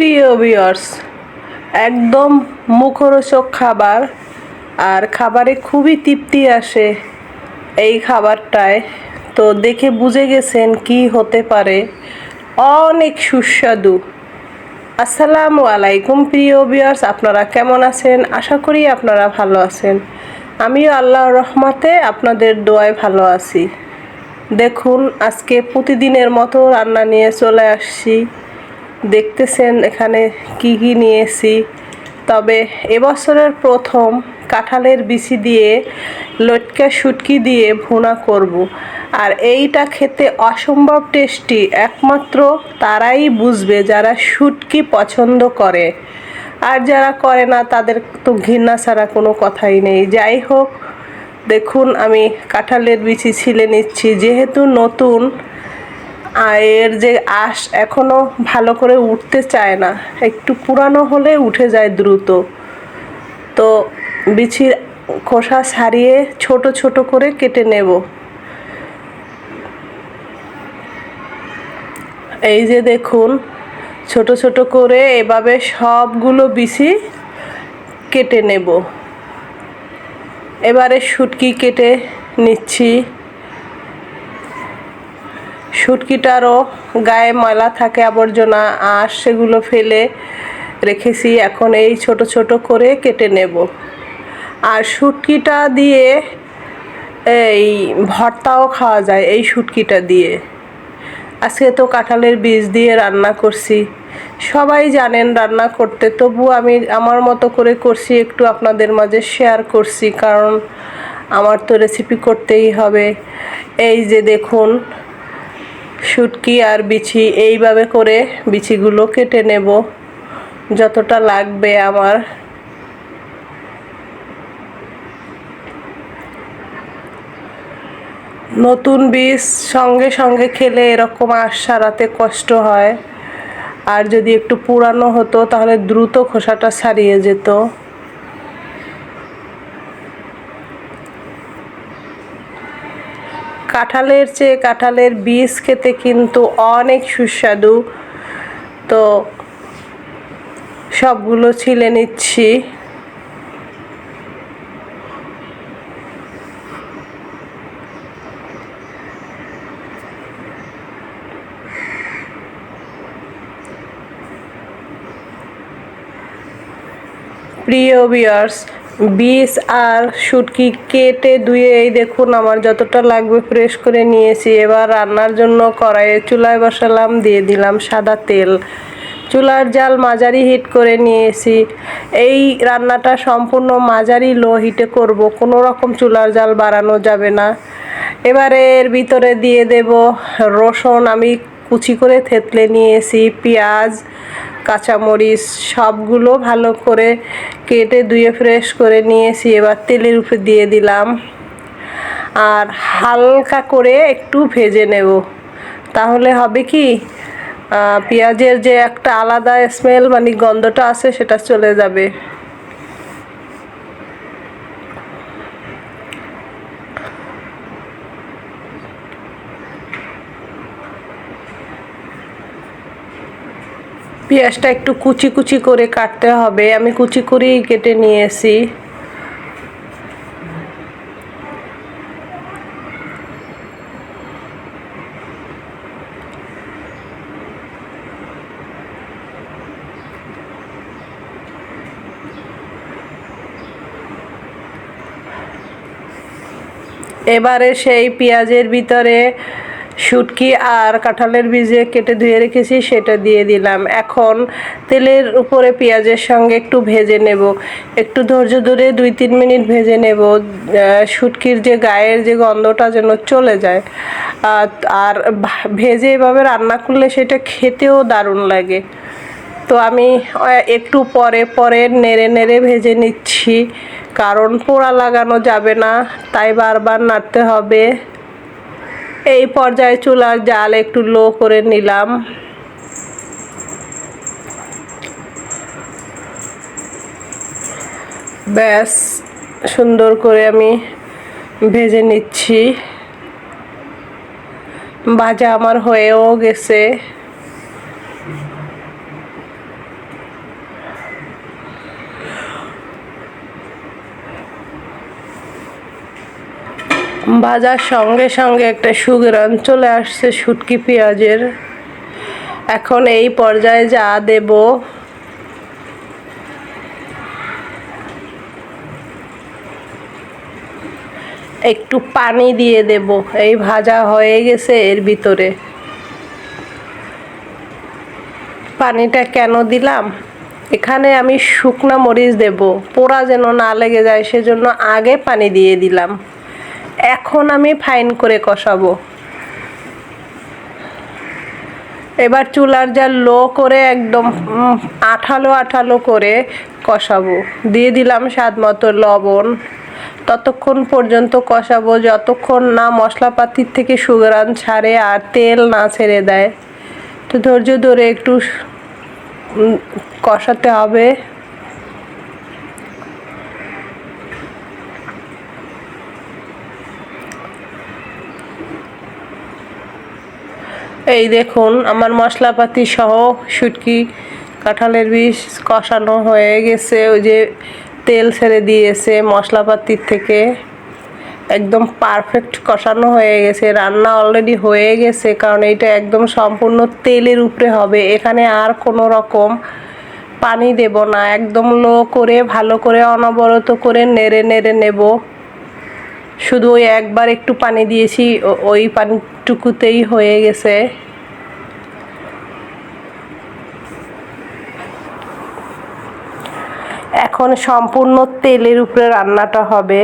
প্রিয় ভিউয়ার্স একদম মুখরোচক খাবার আর খাবারে খুবই তৃপ্তি আসে এই খাবারটায়। তো দেখে বুঝে গেছেন কি হতে পারে। অনেক সুস্বাদু। আসসালামু আলাইকুম প্রিয় ভিউয়ার্স আপনারা কেমন আছেন? আশা করি আপনারা ভালো আছেন। আমিও আল্লাহর রহমতে আপনাদের দোয়ায় ভালো আছি। দেখুন, আজকে প্রতিদিনের মতো রান্না নিয়ে চলে আসছি। দেখতেছেন এখানে কি কি নিয়েছি। তবে এবছরের প্রথম কাঁঠালের বিচি দিয়ে লটকা শুটকি দিয়ে ভুনা করব। আর এইটা খেতে অসম্ভব টেস্টি, একমাত্র তারাই বুঝবে যারা শুটকি পছন্দ করে। আর যারা করে না, তাদের তো ঘৃণা ছাড়া কোনো কথাই নেই। যাই হোক, দেখুন আমি কাঁঠালের বিচি ছিলে নিচ্ছি। যেহেতু নতুন এর যে আঁশ এখনও ভালো করে উঠতে চায় না, একটু পুরানো হলে উঠে যায় দ্রুত। তো বিচির খোসা ছাড়িয়ে ছোট ছোট করে কেটে নেব। এই যে দেখুন, ছোট ছোট করে এভাবে সবগুলো বিচি কেটে নেব। এবারে শুটকি কেটে নিচ্ছি। শুটকিটারও গায়ে ময়লা থাকে, আবর্জনা আর সেগুলো ফেলে রেখেছি। এখন এই ছোট ছোট করে কেটে নেব। আর শুটকিটা দিয়ে এই ভর্তাও খাওয়া যায় এই শুটকিটা দিয়ে। আজকে তো কাঁঠালের বীজ দিয়ে রান্না করছি। সবাই জানেন রান্না করতে, তবু আমি আমার মতো করে করছি, একটু আপনাদের মাঝে শেয়ার করছি, কারণ আমার তো রেসিপি করতেই হবে। এই যে দেখুন শুটকি আর বিছি এইভাবে করে বিছিগুলো কেটে নেব। যতটা লাগবে আমার। নতুন বীজ সঙ্গে সঙ্গে খেলে এরকম আশ সারাতে কষ্ট হয়। আর যদি একটু পুরানো হতো, তাহলে দ্রুত খোসাটা ছাড়িয়ে যেত। কাঁঠালের চেয়ে কাঁঠালের বীজ খেতে কিন্তু অনেক সুস্বাদু। তো সবগুলো ছিলে নিচ্ছি। প্রিয় বিয়ার্স বিষ আর শুটকি কেটে ধুয়ে, এই দেখুন আমার যতটা লাগবে ফ্রেশ করে নিয়েছি। এবার রান্নার জন্য কড়াইয়ে চুলায় বসালাম, দিয়ে দিলাম সাদা তেল। চুলার জাল মাঝারি হিট করে নিয়েছি। এই রান্নাটা সম্পূর্ণ মাঝারি লো হিটে করব, কোনো রকম চুলার জাল বাড়ানো যাবে না। এবারে এর ভিতরে দিয়ে দেব রসুন, আমি কুচি করে থেতলে নিয়েছি পেঁয়াজ, কাঁচামরিচ সবগুলো ভালো করে কেটে ধুয়ে ফ্রেশ করে নিয়েছি এবার তেলের উপরে দিয়ে দিলাম। আর হালকা করে একটু ভেজে নেব। তাহলে হবে কি পেঁয়াজের যে একটা আলাদা স্মেল মানে গন্ধটা আছে সেটা চলে যাবে। পেঁয়াজটা একটু কুচি কুচি করে কাটতে হবে। আমি কুচি করেই কেটে নিয়েছি। এবারে সেই পেঁয়াজের ভিতরে শুটকি আর কাঁঠালের বীজে কেটে ধুয়ে রেখেছি সেটা দিয়ে দিলাম। এখন তেলের উপরে পেঁয়াজের সঙ্গে একটু ভেজে নেব। একটু ধৈর্য ধরে দুই তিন মিনিট ভেজে নেব। শুটকির যে গায়ের যে গন্ধটা যেন চলে যায়। আর ভেজে এভাবে রান্না করলে সেটা খেতেও দারুণ লাগে। তো আমি একটু পরে পরে নেড়ে নেড়ে ভেজে নিচ্ছি। কারণ পোড়া লাগানো যাবে না, তাই বারবার নাড়তে হবে। এই পর্যায়ে চুলার জাল একটু লো করে নিলাম। ব্যাস, সুন্দর করে আমি ভেজে নিচ্ছি। ভাজা আমার হয়েও গেছে। ভাজার সঙ্গে সঙ্গে একটা সুগরান চলে আসছে শুটকি পেঁয়াজের। এখন এই পর্যায়ে যা দেব। একটু পানি দিয়ে দেব। এই ভাজা হয়ে গেছে এর ভিতরে। পানিটা কেন দিলাম? এখানে আমি শুকনা মরিচ দেব। পোড়া যেন না লেগে যায়, সেজন্য আগে পানি দিয়ে দিলাম। এখন আমি ফাইন করে কষাবো। এবার চুলার যা লো করে একদম আঠালো আঠালো করে কষাবো। দিয়ে দিলাম স্বাদ মতো লবণ। ততক্ষণ পর্যন্ত কষাবো। যতক্ষণ না মশলাপাতির থেকে সুগরান ছাড়ে আর তেল না ছেড়ে দেয়। তো ধৈর্য ধরে একটু কষাতে হবে। এই দেখুন, আমার মশলাপাতি সহ শুটকি, কাঁঠালের বীজ কষানো হয়ে গেছে। ওই যে তেল ছেড়ে দিয়েছে মশলাপাতির থেকে। একদম পারফেক্ট কষানো হয়ে গেছে। রান্না অলরেডি হয়ে গেছে, কারণ এটা একদম সম্পূর্ণ তেলের উপরে হবে। এখানে আর কোনো রকম পানি দেব না। একদম লো করে, ভালো করে, অনবরত করে নেড়ে নেড়ে নেব। শুধু ওই একবার একটু পানি দিয়েছি ওই পানিটুকুতেই হয়ে গেছে। এখন সম্পূর্ণ তেলের উপরে রান্নাটা হবে।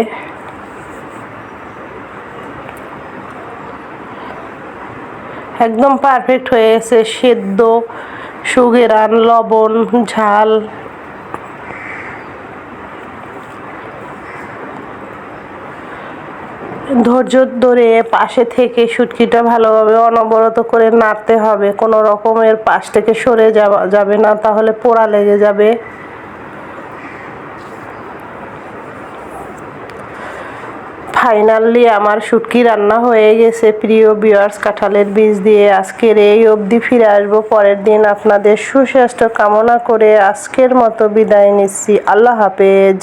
একদম পারফেক্ট হয়ে গেছে, সেদ্ধ সুগেরান লবণ, ঝাল। ধৈর্য ধরে পাশে থেকে শুটকিটা ভালোভাবে অনবরত করে নাড়তে হবে। কোনো রকমের পাশ থেকে সরে যাওয়া যাবে না, তাহলে পোড়া লেগে যাবে। ফাইনালি আমার শুটকি রান্না হয়ে গেছে। প্রিয় বিয়ার্স কাঁঠালের বীজ দিয়ে আজকের এই অবধি ফিরে আসব। পরের দিন আপনাদের সুস্বাস্থ্য কামনা করে আজকের মতো বিদায় নিচ্ছি। আল্লাহ হাফেজ।